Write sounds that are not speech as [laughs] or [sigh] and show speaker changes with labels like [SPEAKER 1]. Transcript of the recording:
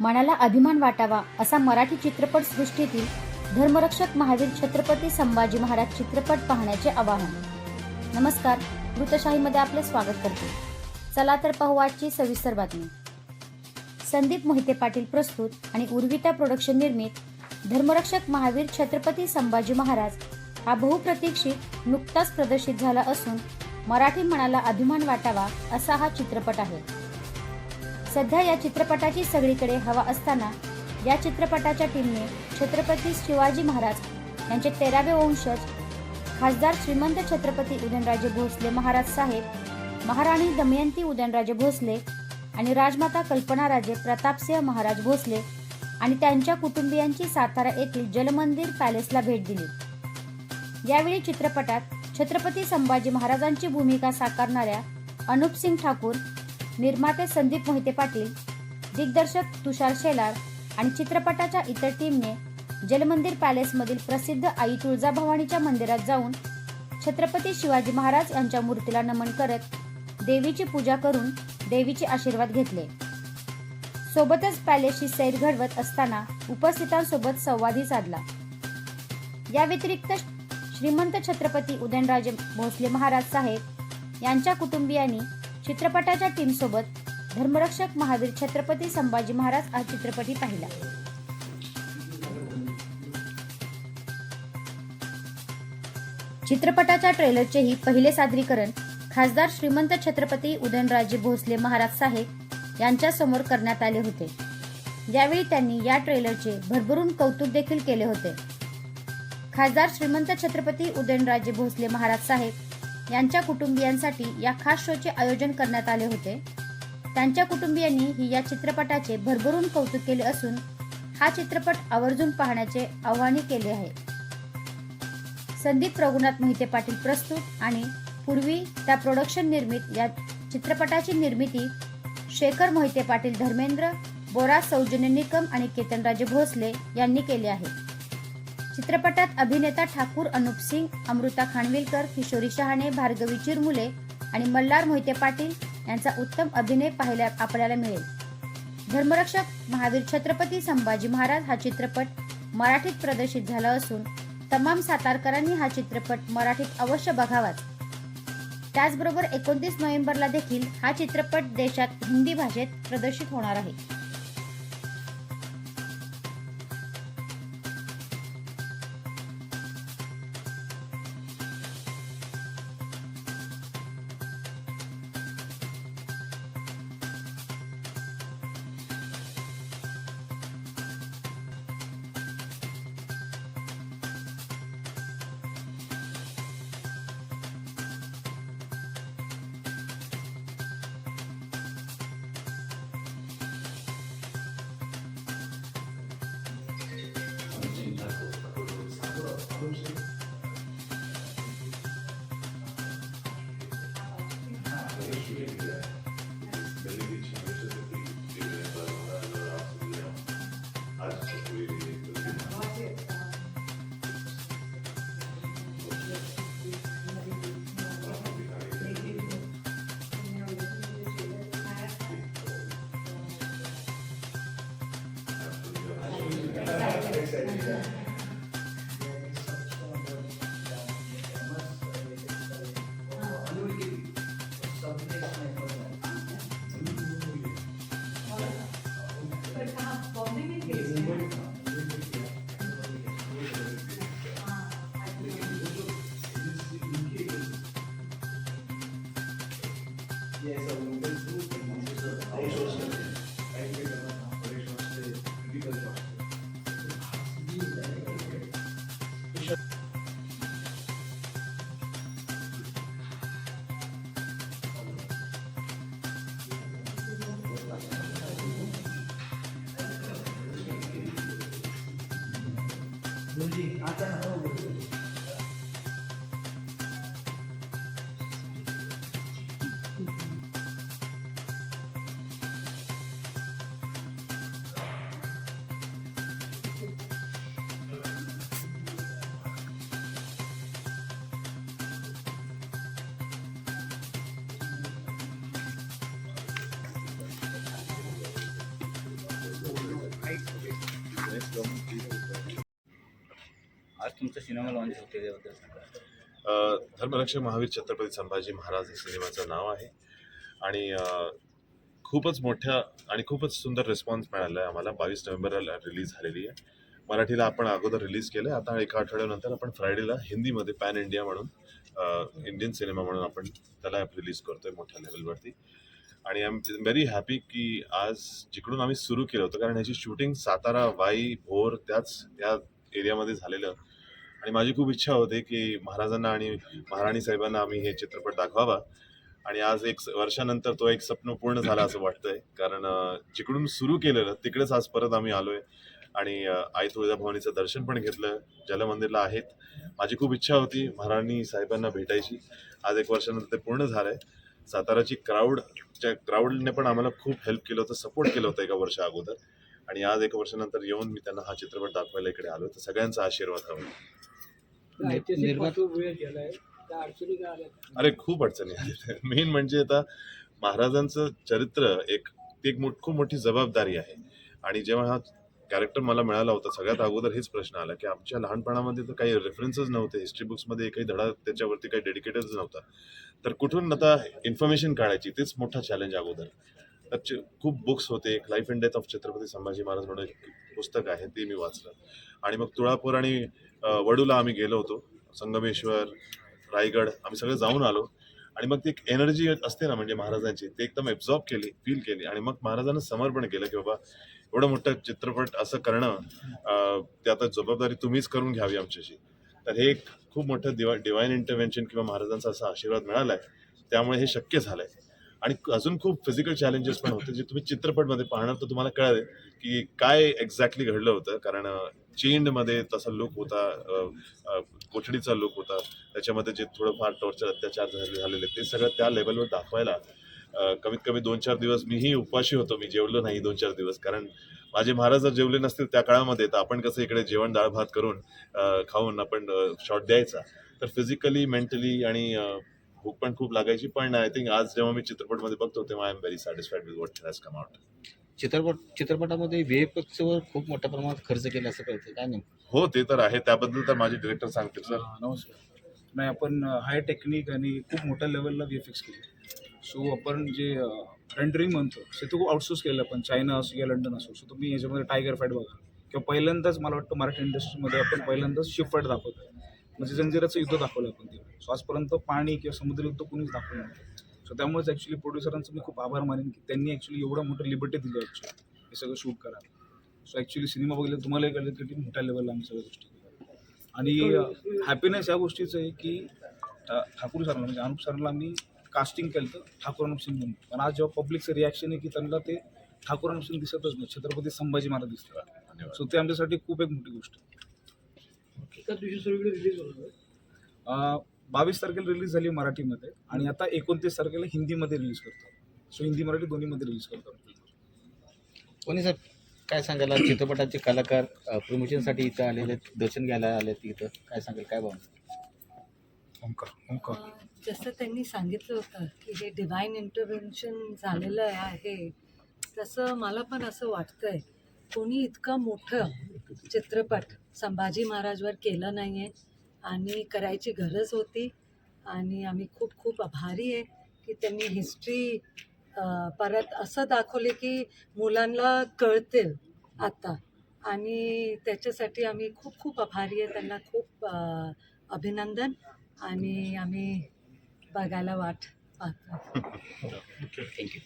[SPEAKER 1] मनाला अभिमान वाटावा असा मराठी चित्रपट सृष्टीतील धर्मरक्षक महावीर छत्रपती संभाजी महाराज चित्रपट पाहण्याचे आवाहन. नमस्कार वृतशाहीमध्ये आपले स्वागत करते. चला तर पाहू आजची सविस्तर बातमी. संदीप मोहिते पाटील प्रस्तुत आणि उर्विता प्रोडक्शन निर्मित धर्मरक्षक महावीर छत्रपती संभाजी महाराज हा बहुप्रतीक्षित नुकताच प्रदर्शित झाला असून मराठी मनाला अभिमान वाटावा असा हा चित्रपट आहे. सध्या या चित्रपटाची सगळीकडे हवा असताना या चित्रपटाच्या टीमने छत्रपती शिवाजी महाराज यांचे तेरावे वंशज खासदार श्रीमंत छत्रपती उदयनराजे भोसले महाराज साहेब महाराणी दमयंती उदयनराजे भोसले आणि राजमाता कल्पनाराजे प्रतापसिंह महाराज भोसले आणि त्यांच्या कुटुंबियांची सातारा येथील जलमंदिर पॅलेसला भेट दिली. यावेळी चित्रपटात छत्रपती संभाजी महाराजांची भूमिका साकारणाऱ्या अनुप सिंग ठाकूर निर्माते संदीप मोहिते पाटील दिग्दर्शक तुषार शेलार आणि चित्रपटाच्या इतर टीमने जलमंदिर पॅलेसमधील प्रसिद्ध आई तुळजाभवानीच्या मंदिरात जाऊन छत्रपती शिवाजी महाराज यांच्या मूर्तीला नमन करत देवीची पूजा करून देवीचे आशीर्वाद घेतले. सोबतच पॅलेसची सैर घडवत असताना उपस्थितांसोबत संवादही साधला. या व्यतिरिक्त श्रीमंत छत्रपती उदयनराजे भोसले महाराज साहेब यांच्या कुटुंबियांनी चित्रपटाच्या टीमसोबत धर्मरक्षक महावीर छत्रपती संभाजी महाराज हा चित्रपटही पाहिला. चित्रपटाच्या ट्रेलरचेही पहिले सादरीकरण खासदार श्रीमंत छत्रपती उदयनराजे भोसले महाराज साहेब यांच्या समोर करण्यात आले होते. यावेळी त्यांनी या ट्रेलरचे भरभरून कौतुक देखील केले होते. खासदार श्रीमंत छत्रपती उदयनराजे भोसले महाराज साहेब यांच्या कुटुंबियांसाठी या खास शोचे आयोजन करण्यात आले होते. त्यांच्या कुटुंबियांनी ही या चित्रपटाचे भरभरून कौतुक केले असून हा चित्रपट आवर्जून पाहण्याचे आव्हाने केले आहे. संदीप रघुनाथ मोहिते पाटील प्रस्तुत आणि पूर्वी त्या प्रोडक्शन निर्मित या चित्रपटाची निर्मिती शेखर मोहिते पाटील धर्मेंद्र बोरा सौजन्य निकम आणि केतनराजे भोसले यांनी केले आहे. चित्रपटात अभिनेता ठाकूर अनुप सिंग अमृता खानविलकर किशोरी शहाणे भार्गवी चिरमुले आणि मल्हार मोहिते पाटील यांचा उत्तम अभिनय पाहायला आपल्याला मिळेल. धर्मरक्षक महावीर छत्रपती संभाजी महाराज हा चित्रपट मराठीत प्रदर्शित झाला असून तमाम सातारकरांनी हा चित्रपट मराठीत अवश्य बघावाच त्याचबरोबर एकोणतीस नोव्हेंबरला देखील हा चित्रपट देशात हिंदी भाषेत प्रदर्शित होणार आहे.
[SPEAKER 2] Yes. 兄弟他站在后面 तुमचा सिनेमा लॉन्च होते त्याबद्दल
[SPEAKER 3] धर्मरक्षक महावीर छत्रपती संभाजी महाराज हे सिनेमाचं नाव आहे. आणि खूपच मोठ्या आणि खूपच सुंदर रिस्पॉन्स मिळाला आहे आम्हाला. बावीस नोव्हेंबरला रिलीज झालेली आहे. मराठीला आपण अगोदर रिलीज केलं आहे आता एका आठवड्यानंतर आपण फ्रायडेला हिंदीमध्ये पॅन इंडिया म्हणून इंडियन सिनेमा म्हणून आपण त्याला रिलीज करतोय मोठ्या लेवलवरती आणि आय एम व्हेरी हॅपी की आज जिकडून आम्ही सुरू केलं होतं कारण ह्याची शूटिंग सातारा वाई भोर त्याच त्या एरियामध्ये झालेलं आणि माझी खूप इच्छा होती की महाराजांना आणि महाराणी साहेबांना आम्ही हे चित्रपट दाखवावा. आणि आज एक स- वर्षानंतर तो एक स्वप्न पूर्ण झाला असं वाटतंय. कारण जिकडून सुरू केलेलं तिकडेच आज परत आम्ही आलोय. आणि आई तुळजाभवानीचं दर्शन पण घेतलं जलमंदिरला आहेत. माझी खूप इच्छा होती महाराणी साहेबांना भेटायची. आज एक वर्षानंतर ते पूर्ण झालंय. साताराची क्राऊडच्या क्राऊडने पण आम्हाला खूप हेल्प केलं होतं सपोर्ट केलं होतं एका वर्षा अगोदर. आणि आज एक वर्षानंतर येऊन मी त्यांना हा चित्रपट दाखवायला इकडे आलो तर सगळ्यांचा आशीर्वाद हवा अरे खूप अडचणी आल्या. मेन म्हणजे आता महाराजांचं चरित्र एक ती एक मोठ- खूप मोठी जबाबदारी आहे. आणि जेव्हा हा कॅरेक्टर मला मिळाला होता सगळ्यात अगोदर हेच प्रश्न आला की आमच्या लहानपणामध्ये तर काही रेफरन्सेस नव्हते. हिस्ट्री बुक्समध्ये एकही धडा त्याच्यावरती काही डेडिकेटेडच नव्हता. तर कुठून आता इन्फॉर्मेशन काढायची? तेच मोठा चॅलेंज अगोदर. त्याचे खूप बुक्स होते. एक life and death of Chhatrapati Sambhaji Maharaj म्हणून एक पुस्तक आहे ते मी वाचलं. आणि मग तुळापूर आणि वडूला आम्ही गेलो होतो. संगमेश्वर रायगड आम्ही सगळे जाऊन आलो. आणि मग ती एक एनर्जी असते ना म्हणजे महाराजांची ते एकदम एब्झॉर्ब केली फील केली. आणि मग महाराजांना समर्पण केलं की बाबा एवढं मोठं चित्रपट असं करणं ते आता जबाबदारी तुम्हीच करून घ्यावी आमच्याशी. तर हे एक खूप मोठं दिवा डिवाईन इंटरव्हेन्शन किंवा महाराजांचा असा आशीर्वाद मिळाला आहे त्यामुळे हे शक्य झालंय. आणि अजून खूप फिजिकल चॅलेंजेस पण होते जे तुम्ही चित्रपटमध्ये पाहणार तर तुम्हाला कळेल की काय एक्झॅक्टली घडलं होतं. कारण चेंडमध्ये तसा लुक होता कोठडीचा लुक होता. त्याच्यामध्ये जे थोडंफार टॉर्चर अत्याचार झाले झालेले ते सगळं त्या लेवलवर दाखवायला कमीत कमी दोन चार दिवस मीही उपाशी होतो. मी जेवलो नाही दोन चार दिवस. कारण माझे महाराज जर जेवले नसतील त्या काळामध्ये तर आपण कसं इकडे जेवण डाळ भात करून खाऊन आपण शॉट द्यायचा. तर फिजिकली मेंटली आणि भूक पण खूप लागायची पण आय थिंक आज जेव्हा मी चित्रपटमध्ये बघतो तेव्हा I am very satisfied with what has come out
[SPEAKER 2] चित्रपट चित्रपटामध्ये VFX वर खूप मोठ्या प्रमाणात खर्च केला असं कळतं काय नाही?
[SPEAKER 3] हो ते तर आहे. त्याबद्दल तर माझे डिरेक्टर सांगतील सर
[SPEAKER 4] हा, नमस्कार. नाही आपण हाय टेक्निक आणि खूप मोठ्या लेवलला एक्स केले. सो आपण जे रेंडरिंग म्हणतो ते तो खूप आउटसोर्स केलं आपण चायना असो किंवा लंडन असो सो तुम्ही याच्यामध्ये टायगर फाईट बघा. किंवा पहिल्यांदाच मला वाटतं मराठी इंडस्ट्रीमध्ये आपण पहिल्यांदाच शिप फाईट दाखवतो म्हणजे जंजिराचं युद्ध दाखवलं आपण सो आजपर्यंत पाणी किंवा समुद्र युद्ध कोणीच दाखवलं नव्हतं सो त्यामुळेच ॲक्च्युली प्रोड्युसरांचं मी खूप आभार मानेन की त्यांनी ॲक्च्युली एवढं मोठं लिबर्टी दिली ॲक्च्युली हे सगळं शूट करा सो ॲक्च्युली सिनेमा बघितलं तुम्हालाही कळलं की मोठ्या लेवलला आम्ही सगळ्या गोष्टी केल्या. आणि हॅपीनेस या गोष्टीचं आहे की ठाकूर सरांना म्हणजे अनुप सरांना मी कास्टिंग केलं तर ठाकूर अनुप सिंग म्हणून. पण आज जेव्हा पब्लिकचं रिॲक्शन आहे की त्यांना ते ठाकूर अनुप सिंग दिसतच नाही. छत्रपती संभाजी महाराज दिसतात. सो ते आमच्यासाठी खूप एक मोठी गोष्ट आहे.
[SPEAKER 5] एकाच दिवशी सगळीकडे रिलीज होणार
[SPEAKER 4] बावीस तारखेला रिलीज झाली मराठीमध्ये आणि आता एकोणतीस तारखेला हिंदीमध्ये रिलीज करतो सो हिंदी मराठी दोन्हीमध्ये रिलीज करतो
[SPEAKER 2] कोणी सर काय सांगायला? चित्रपटाचे कलाकार प्रमोशनसाठी इथं आलेले आहेत, दर्शन घ्यायला आले आहेत इथं. काय सांगाल काय
[SPEAKER 6] अ, जसं त्यांनी सांगितलं होतं की हे डिवाईन इंटरव्हेन्शन झालेलं आहे तसं मला पण असं वाटतंय कोणी इतकं मोठं चित्रपट संभाजी महाराजवर केलं नाही आहे आणि करायची गरज होती. आणि आम्ही खूप खूप आभारी आहे की त्यांनी हिस्ट्री परत असं दाखवले की मुलांना कळतील आता. आणि त्याच्यासाठी आम्ही खूप खूप आभारी आहे. त्यांना खूप अभिनंदन. आणि आम्ही बघायला वाट पाहतो. [laughs]
[SPEAKER 2] थँक्यू